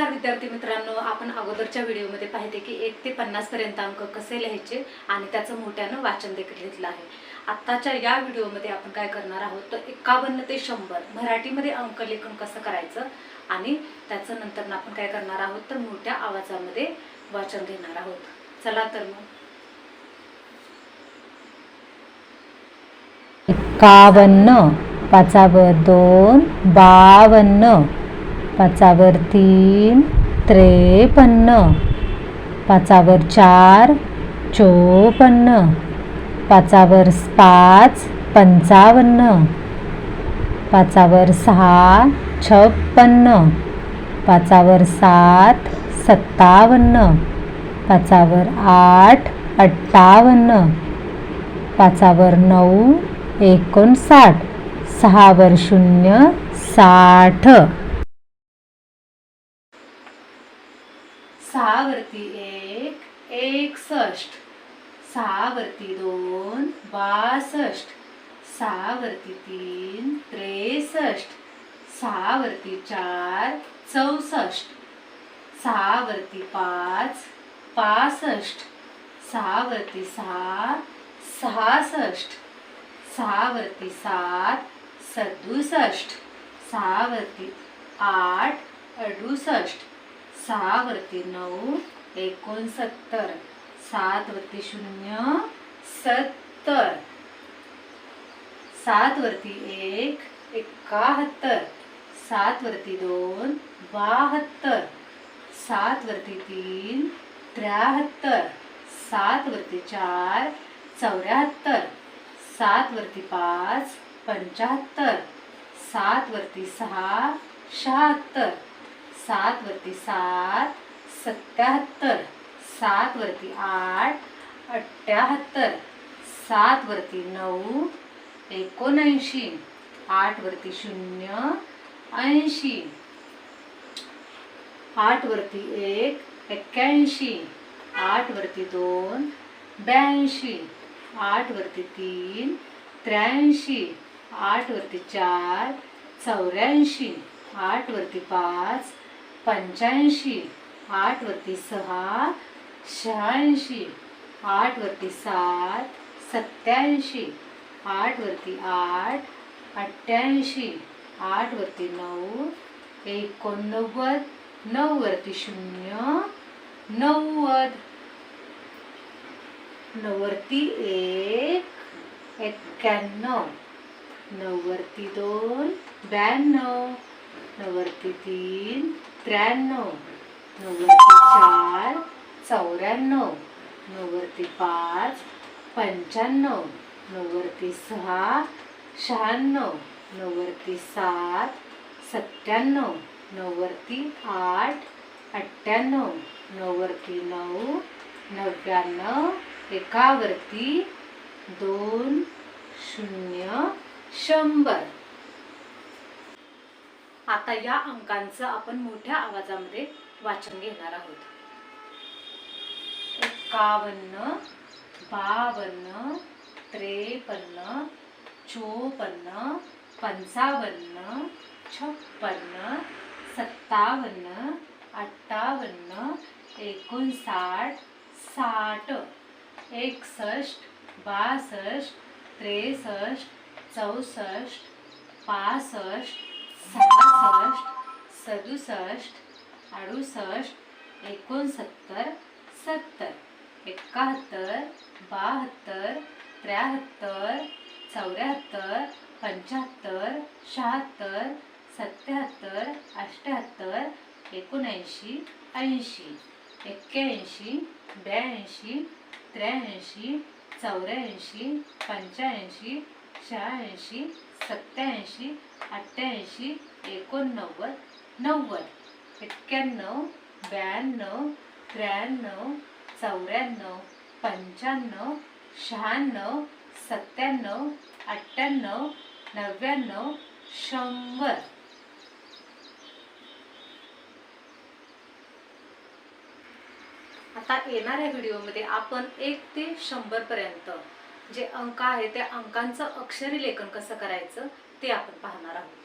नमस्कार विद्यार्थी मित्रांनो आपण अगोदरच्या व्हिडिओमध्ये पाहिजे की एक ते पन्नास पर्यंत अंक कसे लिहायचे आणि त्याचं मोठ्यानं वाचन देखील घेतलं आहे. आत्ताच्या या व्हिडिओमध्ये आपण काय करणार आहोत तर एकावन्न ते शंभर मराठीमध्ये अंक लेखन कसं करायचं आणि त्याचं नंतर आपण काय करणार आहोत तर मोठ्या आवाजामध्ये वाचन घेणार आहोत. चला तर मग. एकावन्न पाचावर दोन बावन्न पाचावर तीन त्रेपन्न. पाचावर चार चोपन्न. पाचावर पाच पंचावन्न. पाचावर सहा छप्पन्न. पाचावर सात सत्तावन्न. पाचावर आठ अठ्ठावन्न. पाचावर नऊ एकोणसाठ. सहावर शून्य साठ. सहावरती एक एकसष्ट. सहावरती दोन बासष्ट. सहावरती तीन त्रेसष्ट. सहावरती चार चौसष्ट. सहावरती पाच पासष्ट. सहा वरती सहा सहासष्ट. सहावरती सात सदुसष्ट. सहावरती आठ अडुसष्ट. सहा वरती नऊ एकोणसत्तर. सात वरती शून्य सत्तर. सातवरती एक एकाहत्तर. सातवरती दोन बहात्तर. सातवरती तीन त्र्याहत्तर. सातवरती चार चौऱ्याहत्तर. सातवरती पाच पंच्याहत्तर सातवरती सहा शहात्तर. सातवरती सात सत्याहत्तर. सातवरती आठ अठ्ठ्याहत्तर सातवरती नऊ एकोणऐंशी. आठवरती शून्य ऐंशी. आठवरती एक एक्क्याऐंशी. आठवरती दोन ब्याऐंशी. आठवरती तीन त्र्याऐंशी. आठवरती चार चौऱ्याऐंशी. आठवरती पाच पंच्याऐंशी आठवरती सहा शहाऐंशी आठवरती सात सत्याऐंशी आठवरती आठ अठ्ठ्याऐंशी आठवरती नऊ एकोणनव्वद नऊवरती शून्य नव्वद. नऊवरती एक एक्क्याण्णव. नऊवरती दोन ब्याण्णव. नऊवरती तीन त्र्याण्णव. नऊवरती चार चौऱ्याण्णव. नऊवरती पाच पंच्याण्णव. नऊवरती सहा शहाण्णव. नऊवरती सात सत्त्याण्णव. नऊवरती आठ अठ्ठ्याण्णव. नऊवरती नऊ नव्याण्णव. एकावरती दोन शून्य शंभर. आता या अंकांचं आपण मोठ्या आवाजामध्ये वाचन घेणार आहोत. एकावन्न बावन्न त्रेपन्न चोपन्न पंचावन्न छप्पन्न सत्तावन्न अठ्ठावन्न एकोणसाठ साठ एकसष्ट बासष्ट त्रेसष्ट चौसष्ट पासष्ट सहासष्ट सदुसष्ट अडुसष्ट एकोणसत्तर सत्तर एकाहत्तर बहात्तर त्र्याहत्तर चौऱ्याहत्तर पंच्याहत्तर शहात्तर सत्याहत्तर अष्ट्याहत्तर एकोणऐंशी ऐंशी एक्क्याऐंशी ब्याऐंशी त्र्याऐंशी चौऱ्याऐंशी पंच्याऐंशी शहाऐंशी सत्याऐंशी अठ्ठ्याऐंशी एकोणनव्वद नव्वद एक्क्याण्णव ब्याण्णव त्र्याण्णव चौऱ्याण्णव पंच्याण्णव शहाण्णव सत्त्याण्णव अठ्ठ्याण्णव नव्याण्णव शंभर. आता येणाऱ्या व्हिडिओमध्ये आपण एक ते शंभर पर्यंत जे अंक आहे त्या अंकांचं अक्षरी लेखन कसं करायचं ते आपण पाहणार आहोत.